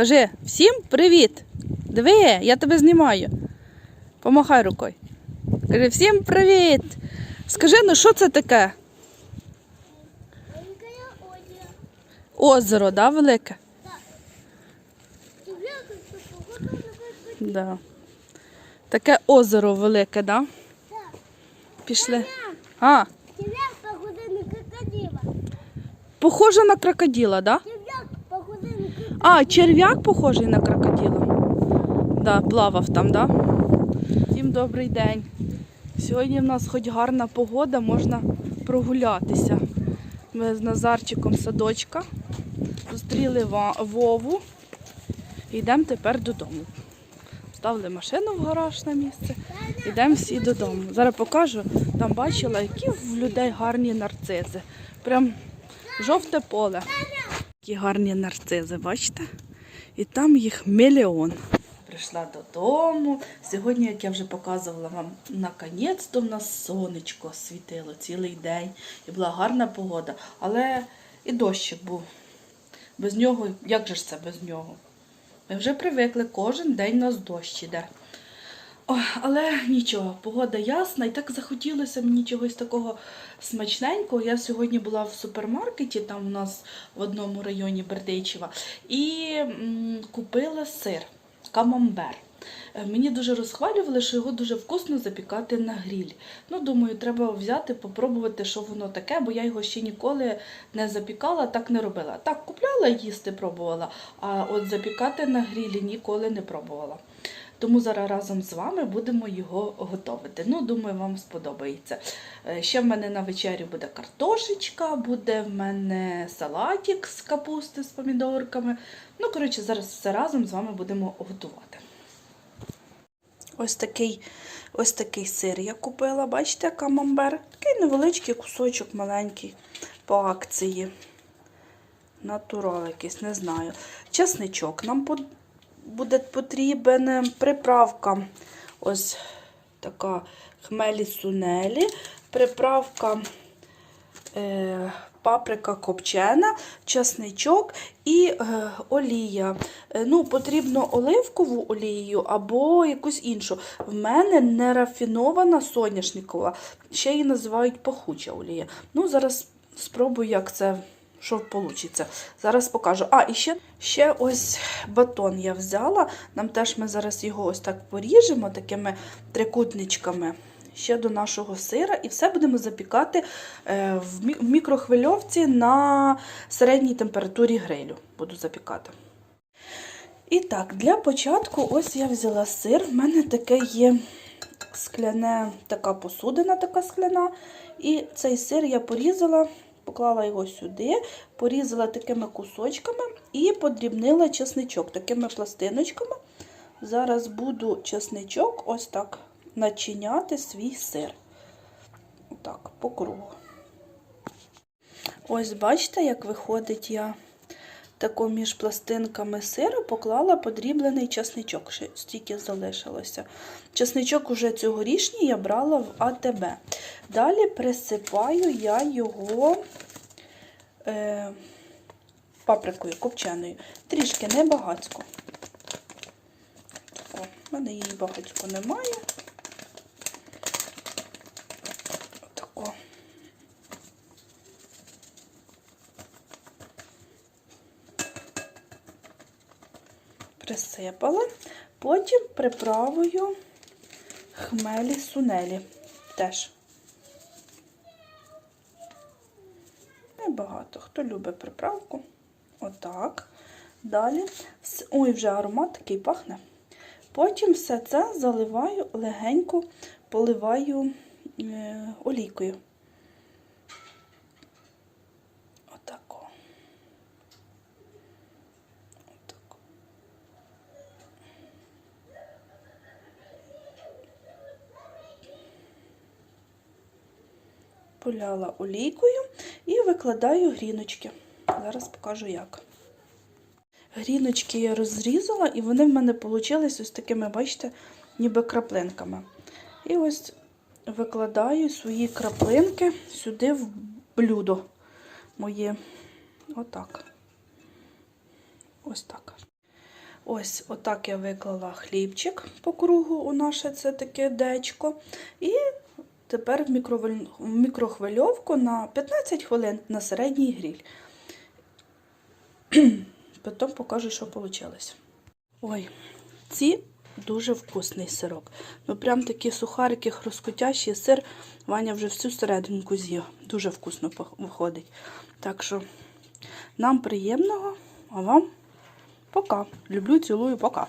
Кажи всім привіт! Диви, я тебе знімаю. Помахай рукою. Кажи всім привіт! Скажи, ну що це таке? Озеро. Да, велике? Да. Таке озеро велике, да? Пішли. А, похоже на крокодила. похоже на крокодила, да? Тебе похоже на крокодила. А, черв'як похожий на крокодила. Да, плавав там, да? Всім добрий день. Сьогодні в нас хоч гарна погода, можна прогулятися. Ми з Назарчиком садочка зустріли Вову і йдемо тепер додому. Ставили машину в гараж на місце. Йдемо всі додому. Зараз покажу. Там бачила, які в людей гарні нарцизи. Прям жовте поле. Які гарні нарцизи, бачите? І там їх мільйон. Прийшла додому. Сьогодні, як я вже показувала вам, наконець-то в нас сонечко світило цілий день. І була гарна погода. Але і дощик був. Без нього, як же ж це без нього? Ми вже привикли, кожен день у нас дощ іде. Але нічого, погода ясна, і так захотілося мені чогось такого смачненького. Я сьогодні була в супермаркеті, там у нас в одному районі Бердичева, і купила сир камамбер. Е, Мені дуже розхвалювали, що його дуже вкусно запікати на гріль. Ну, думаю, треба взяти, попробувати, що воно таке, бо я його ще ніколи не запікала, так не робила. Так, купляла їсти, пробувала, а от запікати на грілі ніколи не пробувала. Тому зараз разом з вами будемо його готувати. Ну, думаю, вам сподобається. Е, Ще в мене на вечерю буде картошечка, буде в мене салатик з капусти з помідорками. Ну, коротше, зараз все разом з вами будемо готувати. Ось такий, ось такий сир я купила, бачите, камамбер. Такий невеличкий кусочок маленький по акції. Натурал якийсь, не знаю. Чесничок нам буде потрібен. Приправка ось така хмелі сунелі. Приправка е, паприка копчена, часничок і е, олія. Е, ну, потрібно оливкову олію або якусь іншу. В мене не рафінована соняшникова, ще її називають пахуча олія. Ну, зараз спробую, як це. Що вийде. Зараз покажу. А, і ще, ще ось батон я взяла. Нам теж ми зараз його ось так поріжемо такими трикутничками ще до нашого сира. І все будемо запікати е, в мі- в мікрохвильовці на середній температурі грилю. Буду запікати. І так, для початку ось я взяла сир. В мене таке є скляне, така посудина, така скляна. І цей сир я порізала, поклала його сюди, порізала такими кусочками і подрібнила чесничок такими пластиночками. Зараз буду чесничок ось так начиняти свій сир. Отак, по кругу. Ось бачите, як виходить я тако між пластинками сиру поклала подріблений часничок, ще стільки залишилося. Часничок уже цьогорічній я брала в АТБ. Далі присипаю я його е, паприкою копченою. Трішки небагацько. В мене її багацько немає. Присипала. Потім приправою хмелі сунелі. Теж. Небагато. Хто любить приправку. Отак. Далі. Ой, вже аромат такий пахне. Потім все це заливаю легенько, поливаю е, олійкою. Поляла олійкою і викладаю гріночки. Зараз покажу як. Гріночки я розрізала, і вони в мене вийшли ось такими, бачите, ніби краплинками. І ось викладаю свої краплинки сюди в блюдо моє. Отак. Ось так. Ось отак я виклала хлібчик по кругу у наше це таке дечко. І тепер в, мікрохвильовку на 15 хвилин на середній гріль. Потім покажу, що вийшло. Ой, ці дуже вкусний сирок. Ну, прям такі сухарики, хрускотящі сир. Ваня вже всю серединку з'їв. Дуже вкусно виходить. Так що нам приємного, а вам пока. Люблю, цілую, пока.